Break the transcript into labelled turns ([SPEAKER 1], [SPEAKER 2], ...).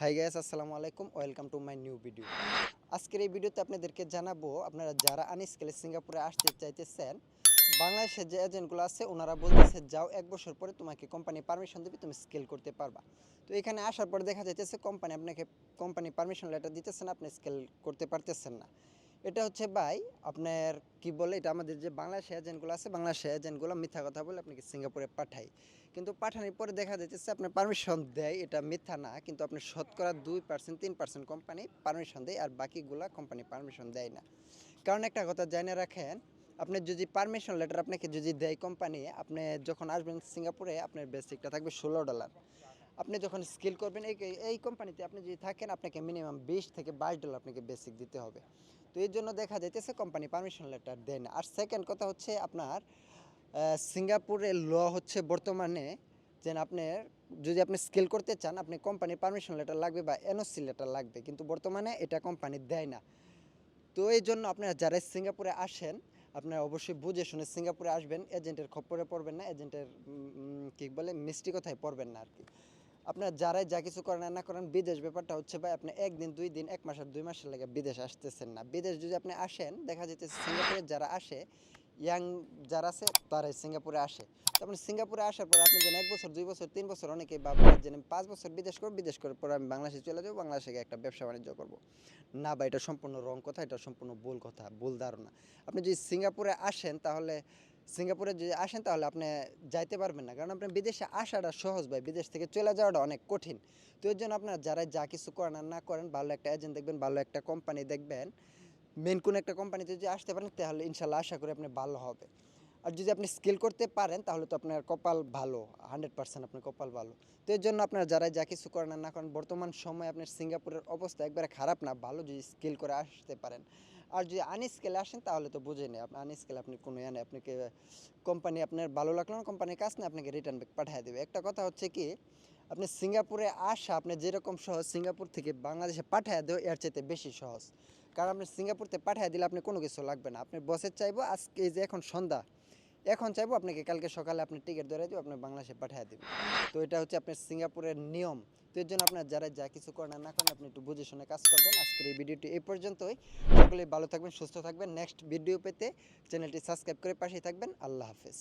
[SPEAKER 1] High guys আসসালামু আলাইকুম welcome to my new video আজকের এই ভিডিওতে আপনাদেরকে জানাব, আপনারা যারা আনস্কেলে সিঙ্গাপুরে আসতে চাইতেছেন বাংলাদেশের যে এজেন্টগুলো আছে, ওনারা বলতেছে, যাও এক বছর পরে তোমাকে কোম্পানি পারমিশন দেবে, তুমি স্কেল করতে পারবা। তো এখানে আসার পর দেখা যাইতেছে কোম্পানি আপনাকে কোম্পানি পারমিশন লেটার দিতেছে না, আপনি স্কেল করতে পারতেছেন না। এটা হচ্ছে ভাই আপনার কি বলে, এটা আমাদের যে বাংলাদেশ এজেন্টগুলো আছে, বাংলাদেশ এজেন্টগুলো মিথ্যা কথা বলে আপনাকে সিঙ্গাপুরে পাঠায়। কিন্তু পাঠানোর পরে দেখা যাচ্ছে আপনার পারমিশন দেয়, এটা মিথ্যা না, কিন্তু আপনার শতকরা দুই পার্সেন্ট তিন পার্সেন্ট কোম্পানি পারমিশন দেয় আর বাকিগুলা কোম্পানি পারমিশন দেয় না। কারণ একটা কথা জানে রাখেন, আপনি যদি পারমিশন লেটার আপনাকে যদি দেয় কোম্পানি আপনি যখন আসবেন সিঙ্গাপুরে, আপনার বেসিকটা থাকবে ষোলো ডলার আপনি যখন স্কিল করবেন, এই এই কোম্পানিতে আপনি যদি থাকেন, আপনাকে মিনিমাম বিশ থেকে বাইশ ডলার আপনাকে বেসিক দিতে হবে। তো এই জন্য দেখা যাইতেছে কোম্পানি পারমিশন লেটার দেয় না। আর সেকেন্ড কথা হচ্ছে আপনার সিঙ্গাপুরের ল হচ্ছে বর্তমানে যে আপনার যদি আপনি স্কেল করতে চান, আপনি কোম্পানির পারমিশন লেটার লাগবে বা এনওসি লেটার লাগবে। কিন্তু বর্তমানে এটা কোম্পানি দেয় না। তো এই জন্য আপনারা যারা সিঙ্গাপুরে আসেন, আপনারা অবশ্যই বুঝে শুনে সিঙ্গাপুরে আসবেন। এজেন্টের খপ্পরে পড়বেন না। এজেন্টের কি বলে, মিষ্টি কথায় পড়বেন না আর কি। আপনার যারাই যা কিছু করেন না করেন, বিদেশ ব্যাপারটা হচ্ছে ভাই, আপনি একদিন, দুই দিন, এক মাস আর দুই মাসের লাগে বিদেশ আসতেছেন না। বিদেশ যদি আপনি আসেন, দেখা যেতেছে সিঙ্গাপুরে যারা আসে, ইয়াং যারা আছে, তারাই সিঙ্গাপুরে আসে। আপনি সিঙ্গাপুরে আসার পর আপনি যেন এক বছর, দুই বছর, তিন বছর অনেকেই ভাবেন যেন পাঁচ বছর বিদেশ করব বিদেশ করার পর আমি বাংলাদেশে চলে যাব, বাংলাদেশে একটা ব্যবসা বাণিজ্য করব। না বা এটা সম্পূর্ণ রং কথা, এটা সম্পূর্ণ ভুল কথা, ভুল ধারণা। আপনি যদি সিঙ্গাপুরে আসেন, তাহলে সিঙ্গাপুরে যদি আসেন তাহলে আপনি যাইতে পারবেন না। কারণ আপনি বিদেশে আসাটা সহজ ভাই, বিদেশ থেকে চলে যাওয়াটা অনেক কঠিন। তো এর জন্য আপনারা যারা যা কিছু করেন আর না করেন, ভালো একটা এজেন্ট দেখবেন, ভালো একটা কোম্পানি দেখবেন মেন কোনো একটা কোম্পানিতে যদি আসতে পারেন, তাহলে ইনশাল্লাহ আশা করি আপনি ভালো হবে। আর যদি আপনি স্কিল করতে পারেন, তাহলে তো আপনার কপাল ভালো হান্ড্রেড পার্সেন্ট আপনার কপাল ভালো। তো এর জন্য আপনারা যারা যা কিছু করেন না করেন, বর্তমান সময়ে আপনার সিঙ্গাপুরের অবস্থা একবারে খারাপ না, ভালো যদি স্কিল করে আসতে পারেন। আর যদি আনস্কেলে আসেন, তাহলে তো বুঝে নেই। আপনি আনস্কেলে আপনি কোনো ইয়ে নেই আপনাকে কোম্পানি আপনার ভালো লাগল না কোম্পানির কাজ না, আপনাকে রিটার্ন ব্যাক পাঠিয়ে দেবে। একটা কথা হচ্ছে কি, আপনি সিঙ্গাপুরে আসা, আপনি যেরকম সহজ সিঙ্গাপুর থেকে বাংলাদেশে পাঠিয়ে দেও এর চাইতে বেশি সহজ। কারণ আপনি সিঙ্গাপুরতে পাঠিয়ে দিলে, আপনি কোনো কিছু লাগবে না। আপনি বসে চাইব, আজকে এই যে এখন সন্ধ্যা এখন চাইব আপনাকে কালকে সকালে আপনি টিকিট ধরে দিব আপনি বাংলাদেশে পাঠিয়ে দেবে। তো এটা হচ্ছে আপনার সিঙ্গাপুরের নিয়ম। তো এর জন্য আপনার যারা যা কিছু করেন না করেন, আপনি একটু বুঝে শুনে কাজ করবেন। আজকের এই ভিডিওটি এই পর্যন্তই। সকলেই ভালো থাকবেন, সুস্থ থাকবেন। নেক্সট ভিডিও পেতে চ্যানেলটি সাবস্ক্রাইব করে পাশেই থাকবেন। আল্লাহ হাফেজ।